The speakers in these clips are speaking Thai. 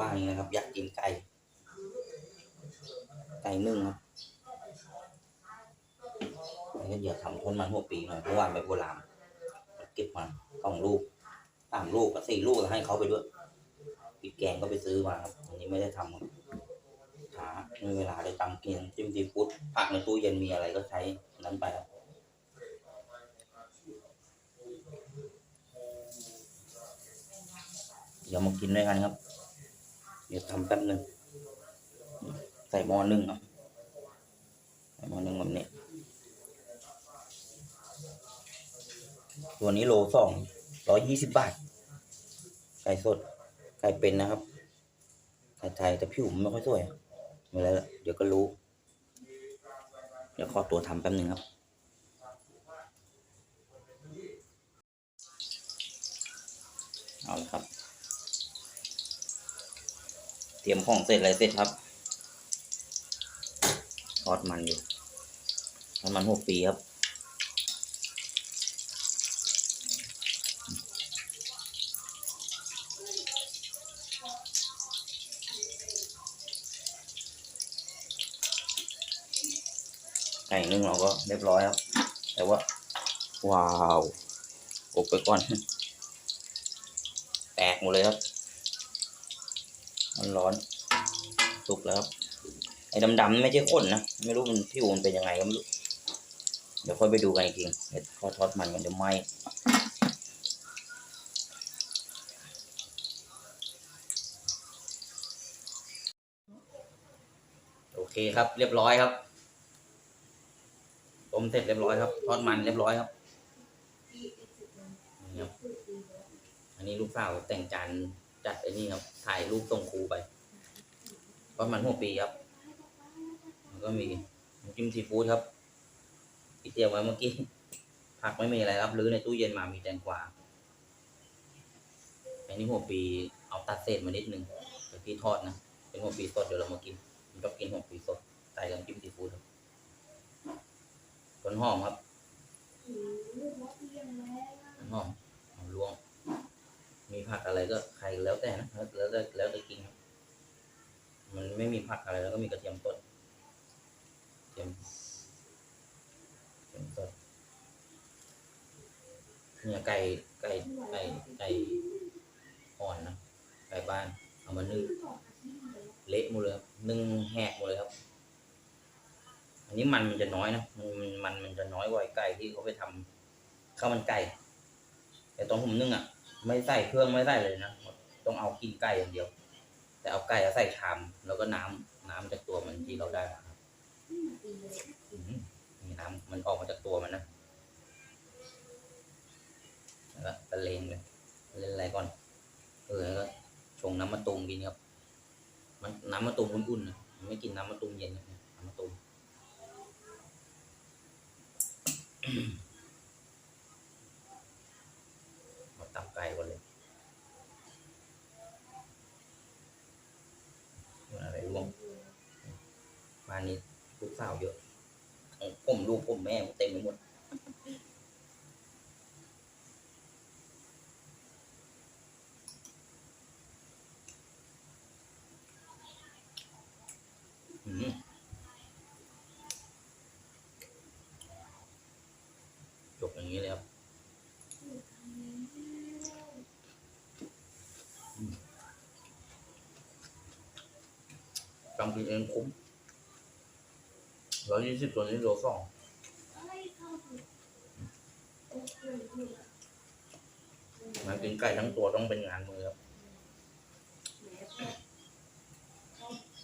ว่างๆอย่างนี้นะครับ อยากกินไก่ ไก่นึ่งครับแล้วก็อย่าทำทนมันหัวปีหน่อยเพราะว่าแบบโบราณเก็บมาสองลูกสามลูกกับสี่ลูกแล้วให้เขาไปด้วยพริกแกงก็ไปซื้อมาครับอันนี้ไม่ได้ทำครับช้าไม่มีเวลาได้ตำกินจิ้มซีฟู้ดผักในตู้เย็นมีอะไรก็ใช้นั้นไปครับเดี๋ยวมากินด้วยกันครับ เดี๋ยวทำแป๊บนึงใส่หม้อนึ่งครับใส่หม้อนึ่งแบบนี้ ตัวนี้โลสองร้อยยี่สิบบาท ไก่สด ไก่เป็นนะครับไก่ไทยแต่ผิวมันไม่ค่อยสวยไม่เป็นไรละเดี๋ยวก็รู้ เดี๋ยวขอตัวทำแป๊บนึงครับเอาละครับ เตรียมของเสร็จอะไรเสร็จครับทอดมันอยู่ทอดมันหกปีครับไก่นึ่งเราก็เรียบร้อยครับ แต่ว่า ว้าวอบไปก่อน แตกหมดเลยครับ มันร้อนสุกแล้วครับ ไอ้ดำๆไม่ใช่ข้นนะ ไม่รู้มันผิวมันเป็นยังไงก็ไม่รู้ เดี๋ยวค่อยไปดูกันอีกทีเดี๋ยวทอดทอดมันกันเดี๋ยวไหมโอเคครับ เรียบร้อยครับต้มเสร็จเรียบร้อยครับทอดมันเรียบร้อยครับนี่ครับอันนี้ลูกสาวแต่งจาน จัดไอ้นี่ครับ ถ่ายรูปส่งครูไปทอดมันหัวปีครับแล้วก็มีจิ้มซีฟู้ดครับที่เตรียมไว้เมื่อกี้ ผักไม่มีอะไรครับรื้อในตู้เย็นมามีแตงกวาอันนี้หัวปีเอาตัดเศษมานิดนึงเดี๋ยวพี่ทอดนะ เป็นหัวปีสดเดี๋ยวเรามากินผมชอบกินหัวปีสดใส่กับจิ้มซีฟู้ดครับต้นหอมครับต้นหอมหอมรวง มีผักอะไรก็ใครแล้วแต่นะแล้วแต่แล้วแต่กินครับ มันไม่มีผักอะไรแล้วก็มีกระเทียมสดกระเทียมกระเทียมสดเนี่ยไก่ไก่ไก่ไก่อ่อนนะไก่บ้านเอามานึ่งเละหมดเลยครับนึ่งแหกหมดเลยครับ อันนี้มันมันจะน้อยนะมันมันมันจะน้อยกว่าไอ้ไก่ที่เขาไปทำข้าวมันไก่แต่ตอนผมนึ่งอะ ไม่ใส่เครื่องไม่ใส่เลยนะต้องเอากินไก่อย่างเดียว แต่เอาไก่อะใส่ชามแล้วก็น้ำน้ำจากตัวมันที่เราได้มาครับอืมนี่น้ำมันออกมาจากตัวมันนะแล้วก็ตะเลงเลยเล่นอะไรก่อนเออแล้วก็ชงน้ำมะตูมกินครับ มันน้ำมะตูมอุ่นๆนะมันไม่กินน้ำมะตูมเย็นนะน้ำมะตูม มาตับไก่ก่อนเลยมันอะไรร่วงบ้านนี้ลูกสาวเยอะของผม ลูกผมแม่ผมเต็มไปหมดจบอย่างนี้เลยครับจำกินเองคุ้มร้อยยี่สิบตัวนี้โลสอง มันกินไก่ทั้งตัวต้องเป็นงานมือครับ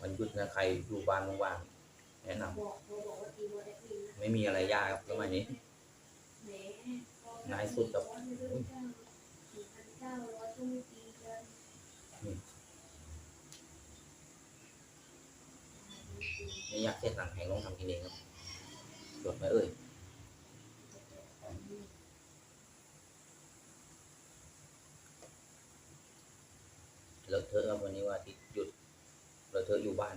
วันหยุดนะใครอยู่บ้านว่างๆแนะนำไม่มีอะไรยากครับสมัยนี้ง่ายสุดครับไม่อยากเสียตังค์แพงต้องทำกินเองครับจดไหมเอ่ย เลอะเทอะครับวันนี้ว่าอาที่หยุดเลอะเทอะอยู่บ้าน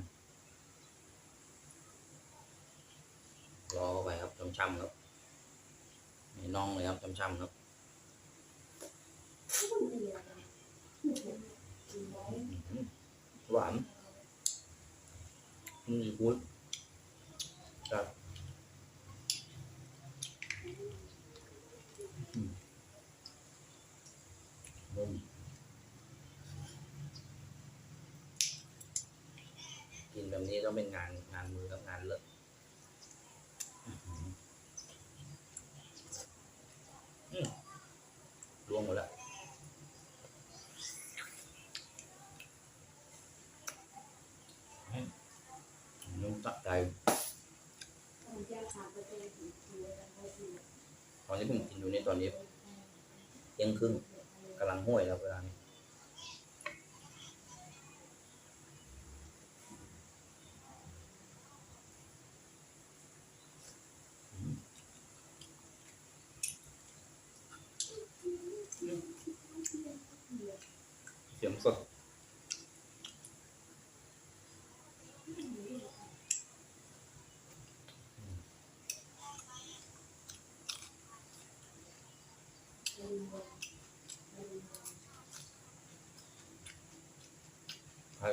รอเข้าไปครับช้ำๆครับไม่น่องเลยครับช้ำๆครับอื้อหือหวานอืมกูดครับอืมนุ่มกิ นี้ต้องเป็นงานงานมือกับงานเลิศอื้อหืออืมรวมหมดแล้วนุ่มตัดใจตอนนี้ผมกินอยู่ในตอนนี้เที่ยงครึ่งกำลังห้วยแล้วเวลานี้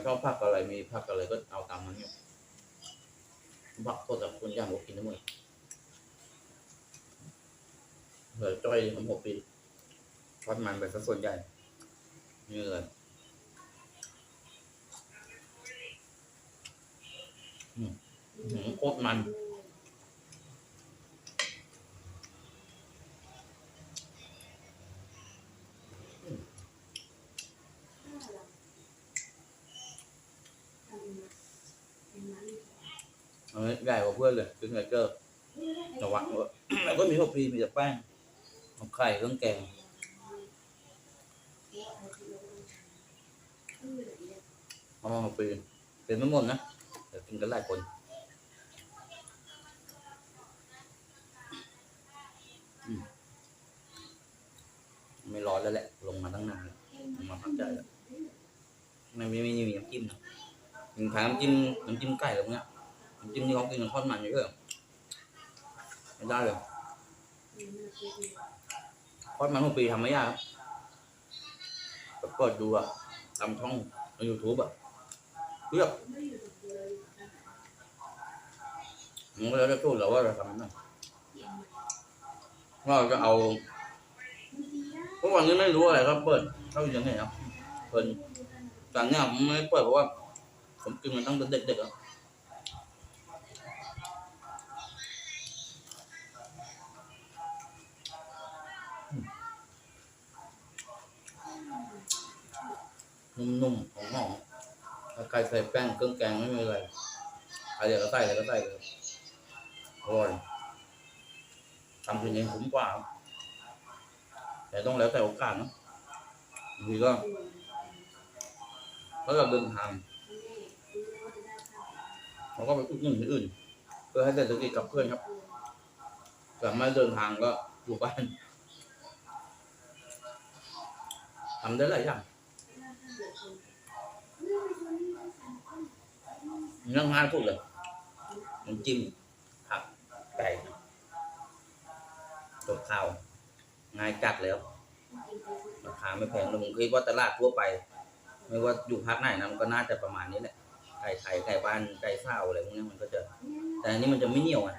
ชอบผักอะไรมีผักอะไรก็เอาตามนั้นเนี่ยผักสดกับคนย่างผมกินทั้งหมดเหลือจ้อยของผมปีทอดมันไปซะส่วนใหญ่นี่เลยหือโคตรมัน ใหญ่กว่าเพื่อนเลยคือไงเกอร์ระวังว่าแล้วก็มีพวกพีมีแต่แป้งเอาไข่เครื่องแกงเอามาเอาปีเป็นไม่หมดนะเดี๋ยวกินกันหลายคนไม่ร้อนแล้วแหละ ลงมาตั้งนานลงมาพักใจแล้วไม่ไม่ไม่มีน้ำจิ้มนะถึงทานน้ำจิ้มน้ำจิ้มไก่ตรงเนี้ย น้ำจิ้มที่เขากินกับทอดมันอยู่เยอะไม่ได้เลยทอดมันของปีทำไม่ยากครับก็ดูอะตามช่องในยูทูบอะเลือกมันก็แล้วจะพูดแล้วว่าเราทำได้ว่าจะเอาพราะวันนี้ไม่รู้อะไรครับเปิดเข้าอย่างไงครับเปิดแต่เนี่ยผมไม่เปิดเพราะว่าผมกินมันตั้งแต่เด็กๆแล้ว นุ่มๆของหอมๆถ้าใครใส่แป้งเครื่องแกงไม่มีอะไรใครอยากจะใส่อะไรก็ใส่เลยอร่อยทำกินเองคุ้มกว่า แต่ต้องแล้วแต่โอกาสเนอะบางทีก็ถ้าเราเดินทางเราก็ไปอุดหนุนที่อื่น เพื่อให้เศรษฐกิจกับเพื่อนครับแต่ไม่เดินทางก็อยู่บ้านทำได้หลายอย่าง เรื่องง่ายพูดเลยน้ำจิ้มผักไก่กับข้าวง่ายจัดแล้วราคาไม่แพงเลยผมคิดว่าตลาดทั่วไป ไม่ว่าอยู่ภาคไหนนะมันก็น่าจะประมาณนี้แหละไก่ไข่ไก่บ้านไก่เศร้าอะไรพวกนี้มันก็จะ แต่อันนี้มันจะไม่เหนียวอะ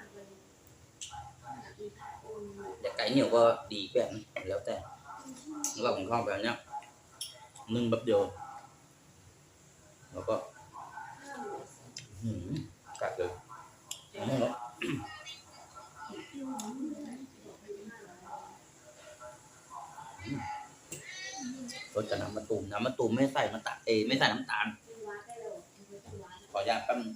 แต่ไก่เหนียวก็ดีแบบแล้วแต่เราผมชอบแบบเนี้ยนึ่งแบบเดียวแล้วก็ หืมกัดเลยเอาให้แล้วรสจะน้ำมะตูมน้ำมะตูมไม่ใส่มะตาเอไม่ใส่น้ำตาล ขออนุญาตแป๊บนึง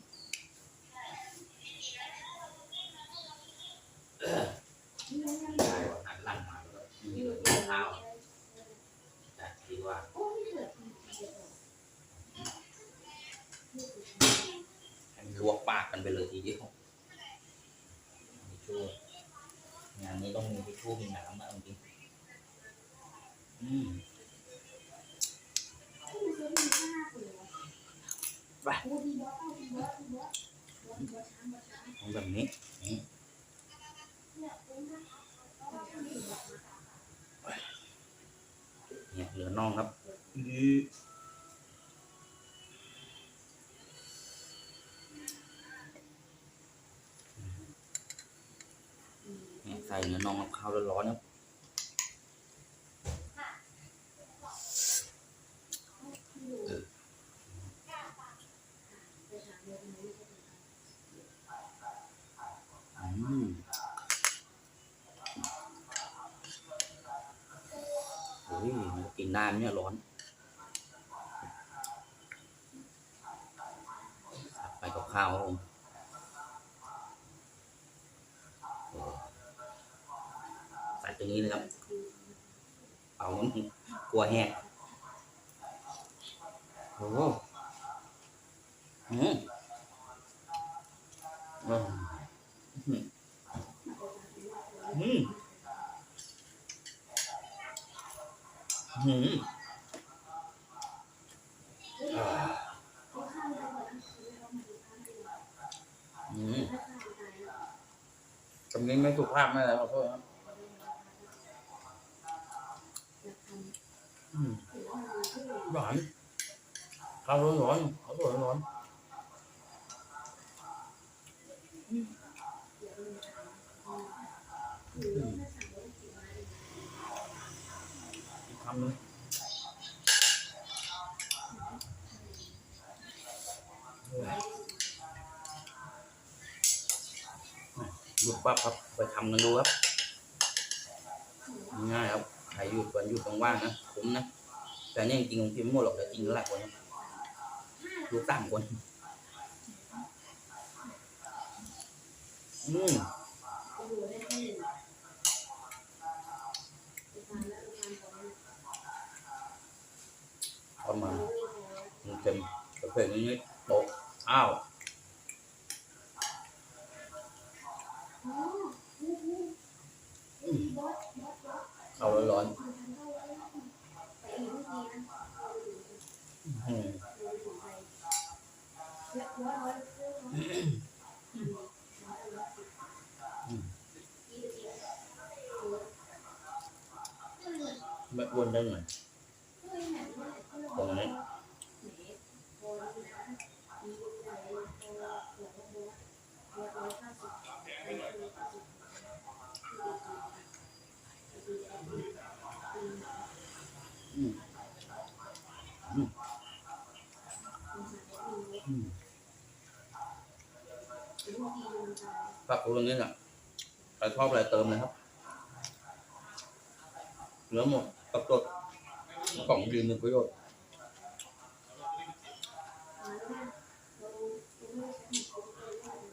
เนี่ยเหลือน่องครับเนี่ยใส่เนื้อน่องกับข้าวร้อนๆครับ ใส่กับข้าวครับผมโอ้ใส่ตรงนี้เลยครับเอาน้ำกลัวแห้งโอ้โหอืมอืมอืมอืมอ่าอืมคำ นี้ไม่สุภาพไม่อะไรขอโทษครับอืมหวานข้าวร้อนร้อนๆข้าวร้อนร้อนๆอืมอีกคำหนึง ยุดปั๊บครับไปทำกันดูครับ ง่ายครับใครหยุดวันหยุดว่างๆนะผมนะ แต่เนี่ยจริงๆผมกินไม่หมดหรอกแต่กินหลายคนครับดูสามคนอืมประมาณเต็มประเภทนี้โตอ้าว เอาร้อนๆอืมไม่อ้วนได้หน่อยตรงนี้อืมอืมอืม ปรับตรงนี้น่ะใครชอบอะไรเติมเลยครับเหลือหมดปรากฏกล่องยืนหนึ่งประโยชน์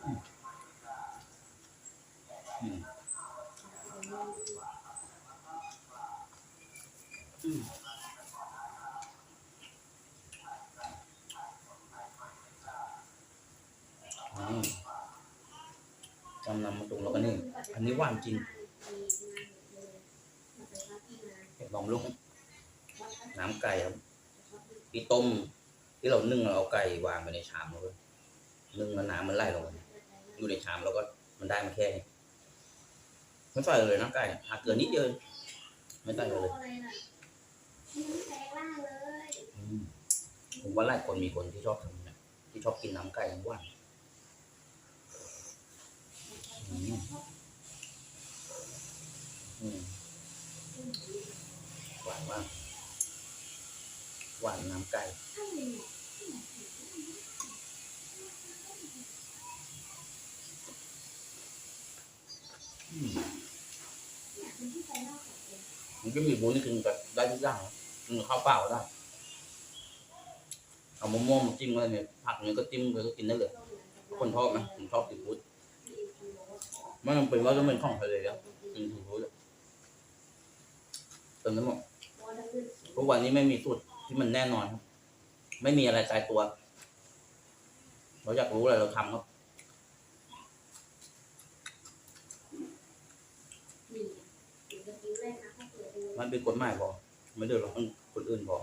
อืมอืมอืม จำนำมาตรงแล้วก็นี่ อันนี้หวานจริงเห็ดหอมลุกน้ำไก่ครับที่ต้ม ที่เรานึ่งเราเอาไก่วางไปในชามเลยนึ่งแล้วน้ำมันไหลลงมาอยู่ในชามแล้วก็มันได้มาแค่นี้ไม่ใส่เลยน้ำไก่หักเกลือนิดเดียวไม่ใส่เลยอืมผมว่าหลายคนมีคนที่ชอบทำนะที่ชอบกินน้ำไก่ทั้งวันอืมอืม หวานมากหวานน้ำไก่อืมมันก็มีบุญนี่กินกับได้ทุกอย่างนะกินข้าวเปล่าได้เอามะม่วงมาจิ้มอะไรเนี่ยผักเนี่ยก็จิ้มไปก็กินได้เลย คนชอบนะผมชอบซีฟู้ดไม่จำเป็นว่าต้องเป็นของทะเลอะกินซีฟู้อะเติมน้ำหมดทุกวันนี้ไม่มีสูตรที่มันแน่นอนครับ ไม่มีอะไรตายตัว เราอยากรู้อะไรเราทำครับมันเป็นกฎหมายพอไม่เดือดร้อนคนอื่นพอ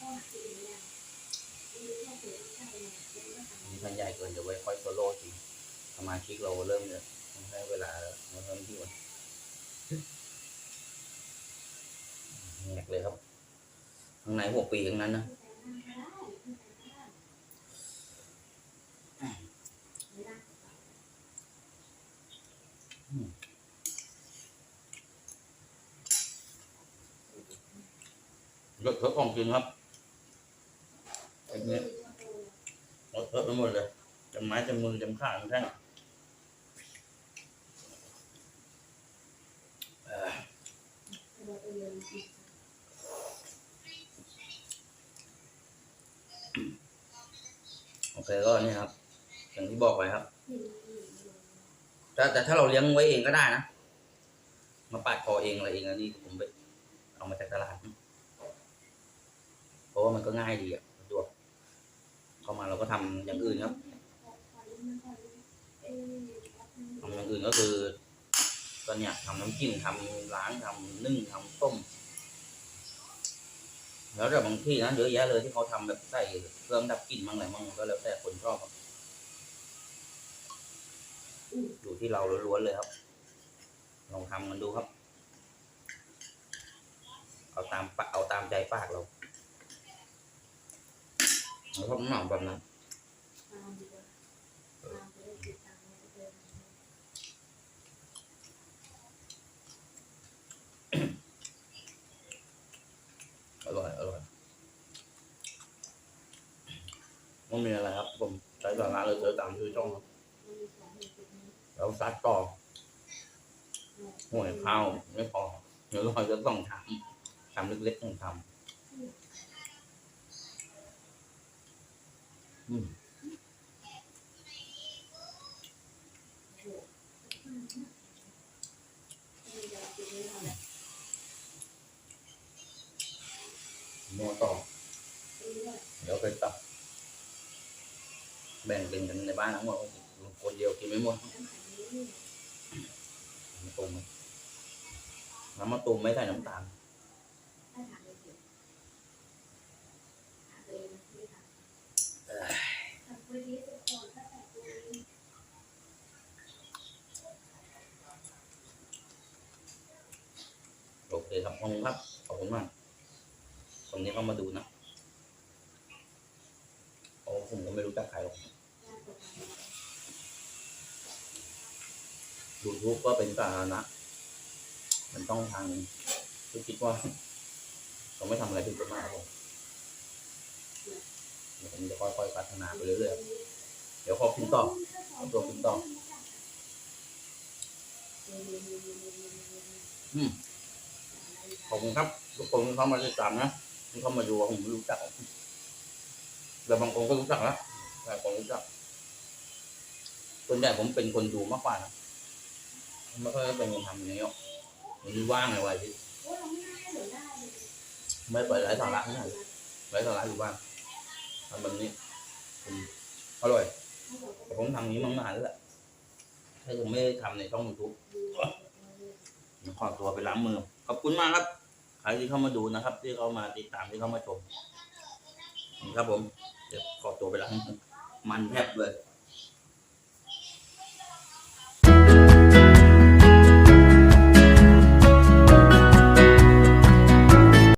มนี่มันใหญ่เกินเดี๋ยวไว้ค่อยโซโล่จริงสมาชิกเราเริ่มเนี่ยต้องให้เวลาแล้วเริ่มที่วันแหกเลยครับข้างในหัวปีข้างนั้นนะรสเพิ่มของจริงครับ นี่ยรสเพิ่มไปหมดเลยจำไม้จำมือจำข้างจำแท่งเออโอเคก็นี่ครับ อย่างที่บอกไว้ครับแต่แต่ถ้าเราเลี้ยงไว้เองก็ได้นะ มาปาดคอเองอะไรเองอันนี้ผมไปเอามาจากตลาด เพราะว่ามันก็ง่ายดีอะ เข้ามาเราก็ทำอย่างอื่นครับทำอย่างอื่นก็คือก็เนี่ยทำน้ำจิ้มทำล้างทำนึ่งทำต้ม แล้วแต่บางที่นะเยอะแยะเลยที่เขาทำแบบใส่เครื่องดับกลิ่นมั่งอะไรมั่งก็แล้วแต่คนชอบครับอยู่ที่เราล้วนๆเลยครับ ลองทำกันดูครับ เอาตามปะเอาตามใจปากเรา เราชอบหน่อแบบนั้นอร่อย อร่อยไมันมีอะไรครับ ผมใช้สาระเลยเจอตามชื่อช่องครับแล้วซัดต่อห่วยข้าวไม่พอ เดี๋ยวเราจะต้องทำทำเล็กๆต้องทำ ม้อต่อ เดี๋ยวไปตับแบ่งเป็นกันในบ้านทั้งหมดคนเดียวกินไม่หมดน้ำตุ่มน้ำมะตูมไม่ใส่น้ำตาลโอเคครับขอบคุณครับขอบคุณมาก คนนี้เข้ามาดูนะโอ้ผมก็ไม่รู้จักใครหรอกยูทูบก็เป็นสาธารณะ มันต้องทางที่คิดว่าเราไม่ทำอะไรผิดกฎหมายผมเดี๋ยวผมจะค่อยๆพัฒนาไปเรื่อยๆ เดี๋ยวขอกินต่อขอตัวกินต่ออืมขอบคุณครับ ทุกคนที่เข้ามาติดตามนะ ที่เข้ามาดูผมไม่รู้จักแต่บางคนก็รู้จักแล้วแต่คนรู้จักส่วนใหญ่ผมเป็นคนดูมากกว่านะไม่ค่อยเป็นคนทำอย่างนี้หรอกมันว่างเลยวันที่ไม่ปล่อยไรสาระไม่ได้ไร้สาระอยู่บ้านทำแบบนี้อร่อยแต่ผมทำนี้มานานแล้วแหละถ้าผมไม่ได้ทำในช่องยูทูบขอตัวไปล้างมือ ขอบคุณมากครับ ใครที่เข้ามาดูนะครับ ที่เข้ามาติดตามที่เข้ามาชมครับผม เดี๋ยวขอตัวไปล้างมันแทบเลย